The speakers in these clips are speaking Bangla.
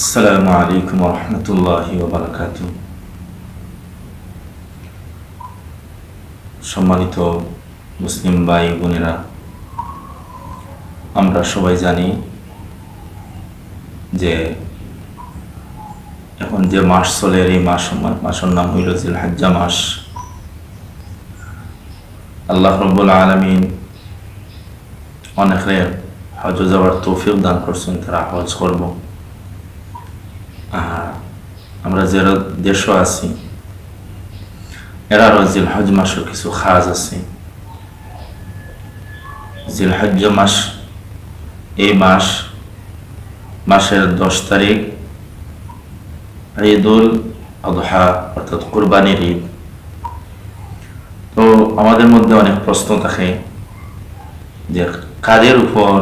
আসসালামু আলাইকুম রহমতুল্লাহি ওবরাকাত সম্মানিত মুসলিম ভাই বোনেরা, আমরা সবাই জানি যে এখন যে মাস চলে এই মাস মাসের নাম হইল জিল হাজ্জা মাস। আল্লাহ রব্বুল আলমিন অনেকে হজ যাওয়ার তৌফিক দান করছেন, তারা হজ করব। আমরা যারা দেশও আছি এরা এরারও জিলহজ মাসের কিছু খাজ আছে। জিলহজ মাস, এই মাস, মাসের দশ তারিখ, ঈদুল আদহা অর্থাৎ কোরবানির ঈদ। তো আমাদের মধ্যে অনেক প্রশ্ন থাকে যে কাদের উপর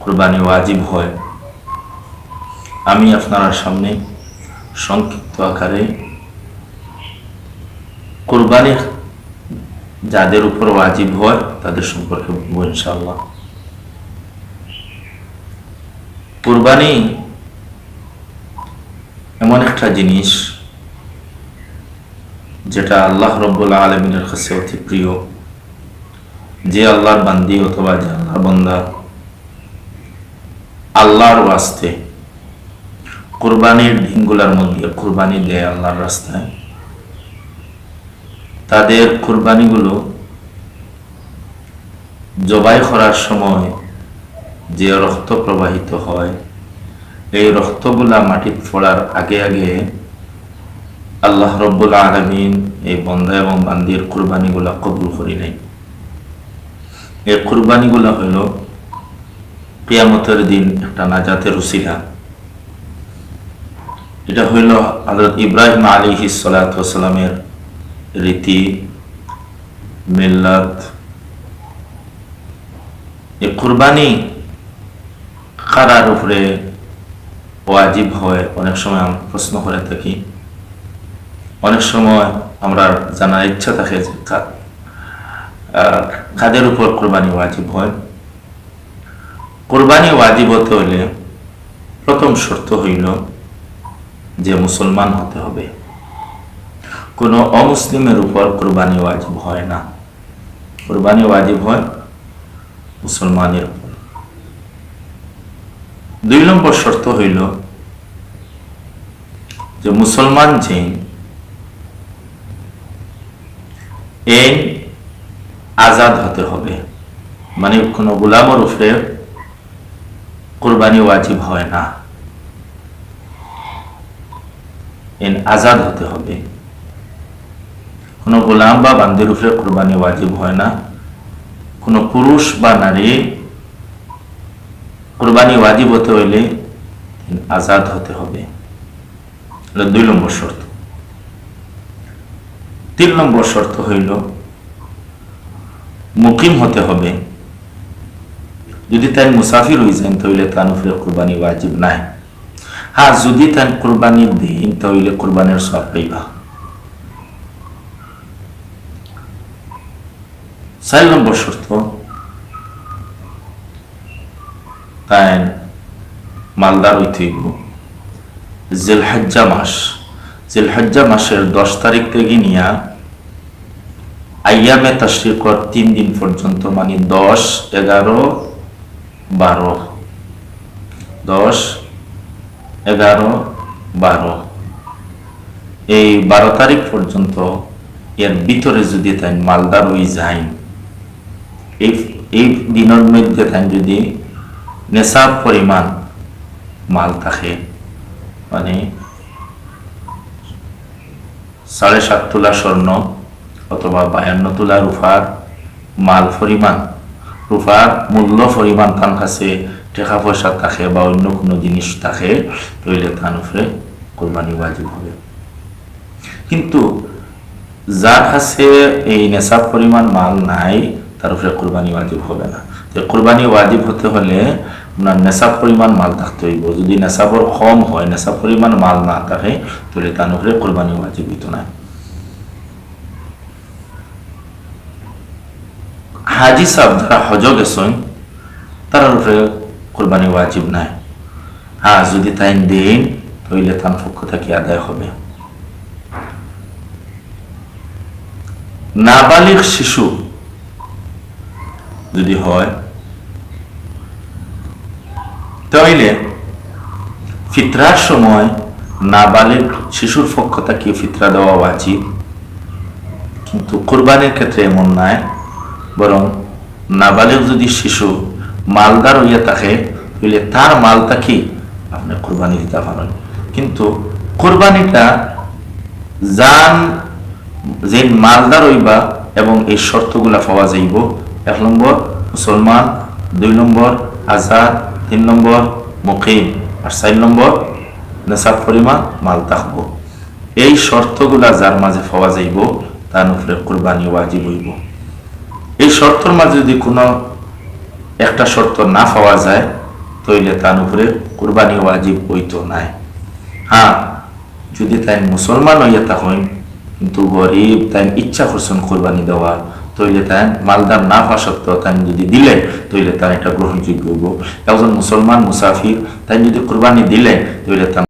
কোরবানি ওয়াজিব হয়? আমি আপনার সামনে সংক্ষিপ্ত আকারে কোরবানি যাদের উপর ওয়াজিব হয়, তাদের সম্পর্কে ইনশাল্লাহ কোরবানি এমন একটা জিনিস যেটা আল্লাহ রব্বুল্লা আলমিনের কাছে অতি প্রিয়। যে আল্লাহর বান্দি অথবা যে আল্লাহর বন্দা আল্লাহর ওয়াস্তে কোরবানির দিনগুলোর মধ্যে কোরবানি দেয় আল্লাহর রাস্তায়। তাদের কোরবানিগুলো জবাই করার সময় যে রক্ত প্রবাহিত হয়, এই রক্তগুলা মাটির ফোড়ার আগে আগে আল্লাহ রব্বুল আলমিন এই বন্ধা এবং বান্দির কোরবানিগুলা কবুল করি নাই এই কোরবানিগুলা হইল কিয়ামতের দিন একটা নাজাতের উসিলা। এটা হইল হজরত ইব্রাহিম আলী সালাতামের রীতি, মিল্লাত। এ কুরবানি কারার উপরে ওয়াজিব হয়। অনেক সময় আমরা প্রশ্ন করে থাকি। অনেক সময় আমরা জানার ইচ্ছা থাকে যে কাদের উপর কোরবানি ওয়াজিব হয়? কোরবানি ওয়াজিব হতে হলে প্রথম শর্ত হইল যে মুসলমান হতে হবে। কোনো অমুসলিমের উপর কোরবানি ওয়াজিব হয় না। কোরবানি ওয়াজিব হয় মুসলমানের উপর। দুই নম্বর শর্ত হইল যে মুসলমান যে এই আজাদ হতে হবে। মানে কোনো গোলামর উপরে কোরবানি ওয়াজিব হয় না। এন আজাদ হতে হবে। কোনো গোলাম বা বান্দির উপরে কোরবানি ওয়াজিব হয় না। কোনো পুরুষ বা নারী কোরবানি ওয়াজিব হতে হইলে আজাদ হতে হবে। দুই নম্বর শর্ত। তিন নম্বর শর্ত হইল, মুকিম হতে হবে। যদি তাই মুসাফির হয়ে যান, তাহলে তার উপরে কোরবানি ওয়াজিব নাই। হ্যাঁ যদি তাই কোরবানি দিন তাহলে কোরবানির সব পাইবা। চার নম্বর শর্ত তাই মালদার ঐতিহ্য। জেলহাজ্জা মাস, জেলহাজ্জা মাসের দশ তারিখ থেকে নিয়া আয়ামে তাশ্রিকর তিন দিন পর্যন্ত মানে দশ, এগারো, বারো, দশ এগারো, বারো। এই বারো তারিখ পর্যন্ত এর ভিতরে যদি তাই মালদার ওই যায় এই দিনের মধ্যে তাই যদি নেশার পরিমাণ মাল থাকে মানে সাড়ে সাত তোলা স্বর্ণ অথবা বায়ান্ন তোলা রুফার মাল পরিমাণ, রুফার মূল্য পরিমাণ তার কাছে টাকা পয়সা থাকে বা অন্য কোনো জিনিস থাকে, তাহলে তার উপরে কোরবানি ওয়াজিব হবে। কিন্তু যার কাছে এই নেশাব পরিমাণ মাল নাই, তার উপরে কোরবানি ওয়াজিব হবে না। তো কোরবানি ওয়াজিব হতে হলে আপনার নেশাব পরিমাণ মাল থাকতে হইব। যদি নেশাবর কম হয়, নেশাব পরিমাণ মাল না থাকে, তাহলে তার উপরে কোরবানি ওয়াজিব হইতো না হাজি সাহেব যারা হজ গেছেন তার উপরে কোরবানি ওয়াজিব নাই। হ্যাঁ যদি তাই দেন তাইলে তার পক্ষ থেকে আদায় হবে। নাবালিক শিশু যদি হয় তাইলে ফিতরার সময় নাবালিক শিশুর পক্ষ থেকে ফিতরা দেওয়া উচিত কিন্তু কোরবানির ক্ষেত্রে এমন নাই, বরং নাবালিক যদি শিশু মালদার হইয়া থাকে তাহলে তার মালটাকে আপনি কোরবানি দিতে পারেন কিন্তু কোরবানিটা জান, যে মালদার হইবা এবং এই শর্তগুলা পাওয়া যাইব, এক নম্বর মুসলমান, দুই নম্বর আজাদ, তিন নম্বর মুকিম, আর চার নম্বর নেশাব পরিমাণ মাল থাকব এই শর্তগুলা যার মাঝে পাওয়া যাইব, তার উপরে কোরবানি ওয়াজিব হইব। এই শর্তর মাঝে যদি কোনো একটা শর্ত না পাওয়া যায় তাইলে তার উপরে কোরবানি ওয়াজিব হইতো নাই। হ্যাঁ যদি তাই মুসলমান হইয়া তখন কিন্তু গরিব তাই ইচ্ছা করছেন কোরবানি দেওয়া তৈলে তাই মালদার না হওয়া সত্ত্বেও তাই যদি দিলে তৈলে তার এটা গ্রহণযোগ্য হইব। একজন মুসলমান মুসাফির তাই যদি কোরবানি দিলে তৈলে তার